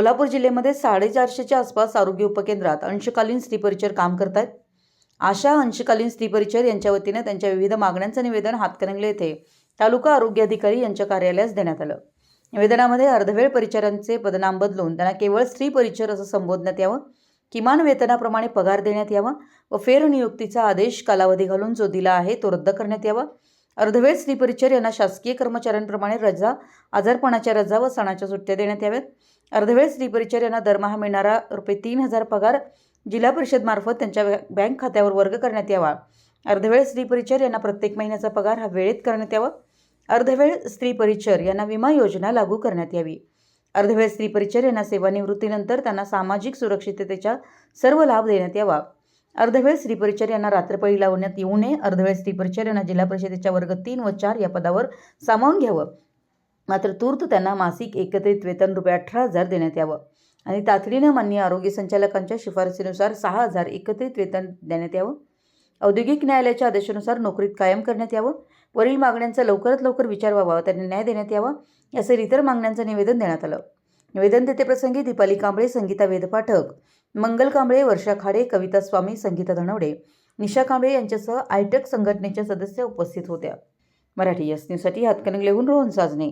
कोल्हापूर जिल्ह्यामध्ये साडेचारशेच्या आसपास आरोग्य उपकेंद्रात अंशकालीन स्त्री परिचर काम करत आहेत आशा अंशकालीन स्त्री परिचर यांच्या वतीने त्यांच्या विविध मागण्यांचं निवेदन हातकणंगले येथे तालुका आरोग्य अधिकारी यांच्या कार्यालयास देण्यात आलं. निवेदनामध्ये अर्धवेळ परिचारांचे पदनाम बदलून त्यांना केवळ स्त्री परिचर असं संबोधण्यात यावं किमान वेतनाप्रमाणे पगार देण्यात यावा व फेरनियुक्तीचा आदेश कालावधी घालून जो दिला आहे तो रद्द करण्यात यावा अर्धवेळ स्त्री परिचर यांना शासकीय कर्मचाऱ्यांप्रमाणे रजा आजारपणाच्या रजा व सणाच्या सुट्ट्या देण्यात याव्यात. अर्धवेळ स्त्री परिचर यांना दरमहा मिळणारा रुपये तीन हजार पगार जिल्हा परिषदमार्फत त्यांच्या बँक खात्यावर वर्ग करण्यात यावा. अर्धवेळ स्त्री परिचर यांना प्रत्येक महिन्याचा पगार हा वेळेत करण्यात यावा. अर्धवेळ स्त्री परिचर यांना विमा योजना लागू करण्यात यावी. अर्धवेळ स्त्री परिचर यांना सेवानिवृत्तीनंतर त्यांना सामाजिक सुरक्षिततेचा सर्व लाभ देण्यात यावा. अर्धवेळ स्त्री यांना रात्रपळी लावण्यात येऊ नये. अर्धवेळ स्त्री यांना जिल्हा परिषदेच्या वर्ग तीन व चार या पदावर सामावून घ्यावं. मात्र तूर्त त्यांना मासिक एकत्रित वेतन रुपये अठरा हजार देण्यात यावं. आणि तातडीनं मान्य आरोग्य संचालकांच्या शिफारसीनुसार सहा हजार एकत्रित वेतन देण्यात यावं. औद्योगिक न्यायालयाच्या आदेशानुसार नोकरीत कायम करण्यात यावं. वरील मागण्यांचा लवकरात लवकर विचार व्हावा. त्यांना न्याय देण्यात यावा. यासह इतर मागण्यांचं निवेदन देण्यात आलं. निवेदन प्रसंगी दीपाली कांबळे संगीता वेदपाठक मंगल कांबळे वर्षा खाडे कविता स्वामी संगीता धनवडे. निशा कांबळे यांच्यासह आयटक संघटनेच्या सदस्य उपस्थित होत्या. मराठी यस न्यूजसाठी हातकणंगलेहून रोहन साजने